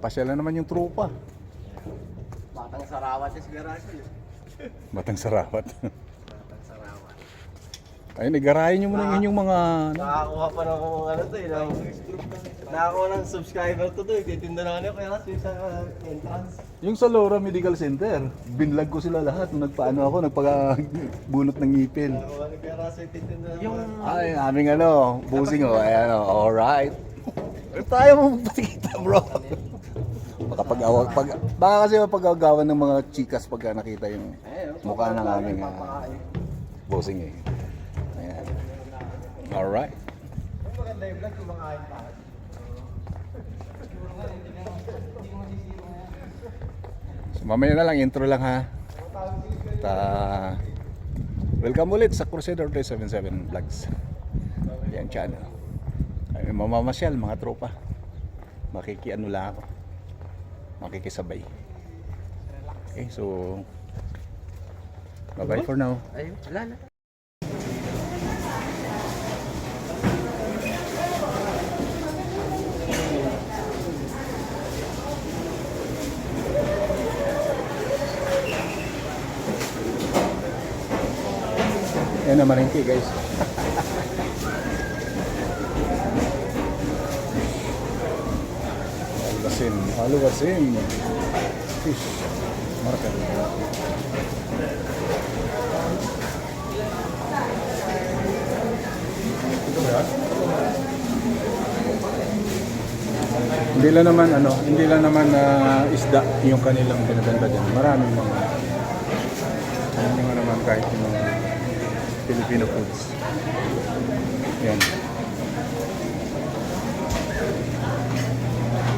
Papasyal na naman yung trupa. Batang sarawat yung garage yun. Batang sarawat. Batang sarawat. Ayun, igarahin nyo muna yung inyong mga... ano. Nakakuha pa ng ano to eh. Ng, nakakuha ng subscriber to to eh. Titinda na ano kaya kasi sa entrance. Yung sa Laura Medical Center, binlag ko sila lahat nung nagpaano ako, nagpabunot ng ngipin. Nakakuha Raso yung titinda na Yung Ay, aming ano, busing oh, ayan oh, alright. Tayo mo patikita bro. Baka pag baka kasi mapag-agawan ng mga chikas pagka nakita yung mukha ng aming uh, bossing eh. Ayan. Alright. Maganda yung vlog kung makain pa. So, mamaya na lang, intro lang ha. At, ah, welcome ulit sa Crusader 377 Vlogs. Yan channel. Ay, mamamasyal mga tropa. Makikiano lang ako. Makikisabay. Okay, so bye-bye for now. Ayun, wala na. Yan na maringki guys. Albasin, albasin. Fish. Market. Hindi lang naman ano, hindi lang naman na isda yung kanilang binibenta diyan. Maraming mga hindi naman kahit yung mga Filipino foods. Yan.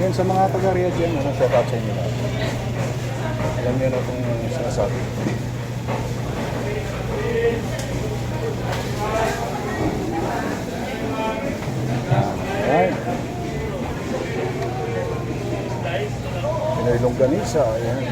Yan sa mga taga-area dyan, ano, shout out sa inyo lahat. Alam niyo na kung sinasabi. Alright. Pinoy Longganisa, ayan.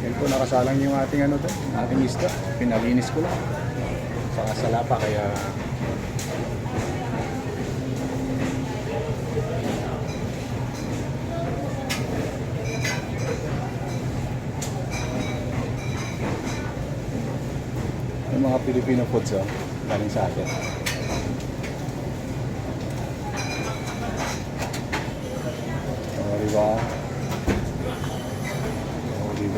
Yan po, nakasalang yung ating ano doon, ating isda. Pinalinis ko lang. Saka salapa, kaya... Yung mga Filipino foods, oh, galing sa atin. Oh, di ba? Oh, di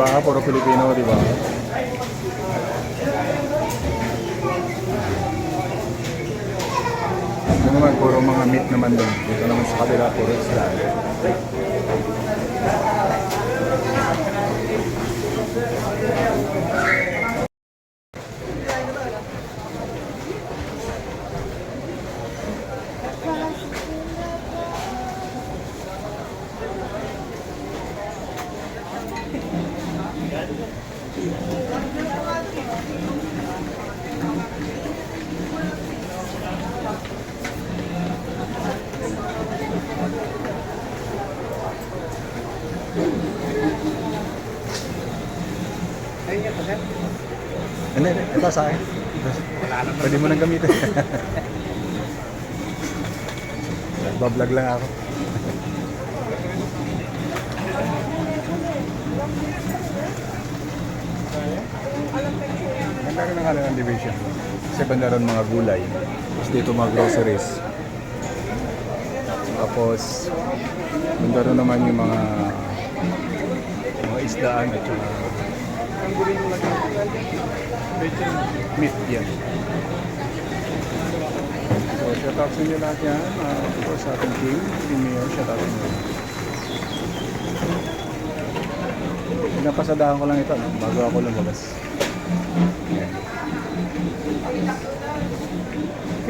ba? Oh, di ba? Puro Filipino, di ba? Ito naman, puro mga meat naman doon. Dito naman sa kabila, puro isda. Hindi. Ito sa akin. Pwede mo nang gamitin. Nagbablog lang ako. Ganda rin ang ano ng division. Kasi banda ron mga gulay. Tapos dito mga groceries. Tapos banda ron naman yung mga mga isdaan at saka meat yan. So, shout out sa inyo lahat yan. Uh, of course, sa ating team, team Mayor, shout out sa inyo. Pinapasadahan ko lang ito no? bago ako lumabas. Yan.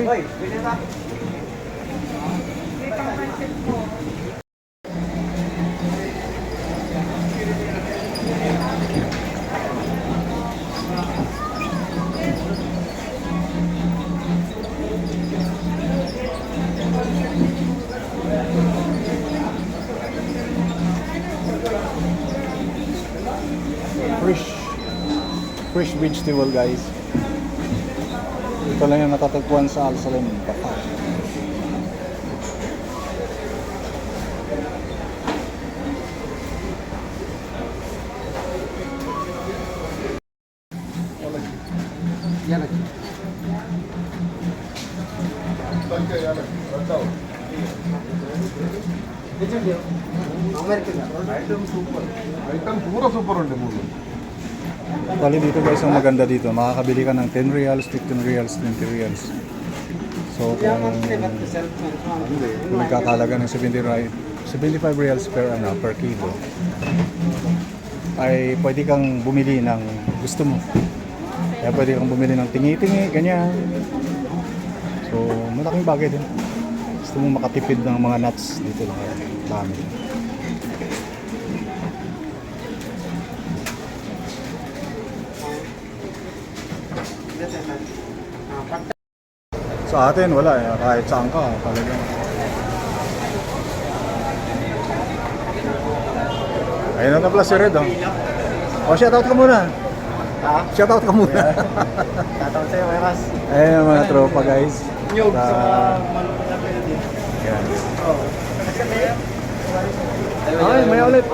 Hoy, pwede Fresh vegetable guys. Ito lang yung natatagpuan sa Alsalim. Baka. Item పూర సూపర్ ఉంది మూడు Bali dito guys ang maganda dito. Makakabili ka ng 10 reals, 15 reals, 20 reals. So kung kung nagkakalaga ng 70 ri- 75 reals per ano per kilo ay pwede kang bumili ng gusto mo. Kaya pwede kang bumili ng tingi-tingi, ganyan. So malaking bagay din. Gusto mo makatipid ng mga nuts dito lang. Dami. Sa atin, wala eh. Kahit saan ka, talagang. Ayun na pala si Red, oh. O, shoutout ka muna. Ha? Shoutout ka muna. Tatawag sa'yo, Eras. Ayun ang mga tropa, guys. Nyog Sa- sa malupit na pwede. Yan. Ay, may ulit.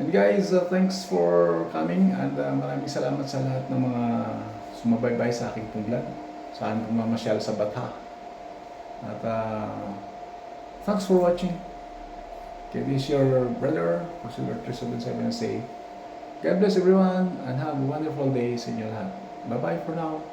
And guys, uh, thanks for coming and uh, maraming salamat sa lahat ng mga sumabaybay sa aking pong vlog. Saan kung mamasyal sa Batha. At uh, thanks for watching. Okay, this is your brother, Pursuer 377 say, God bless everyone and have a wonderful day sa inyo lahat. Bye-bye for now.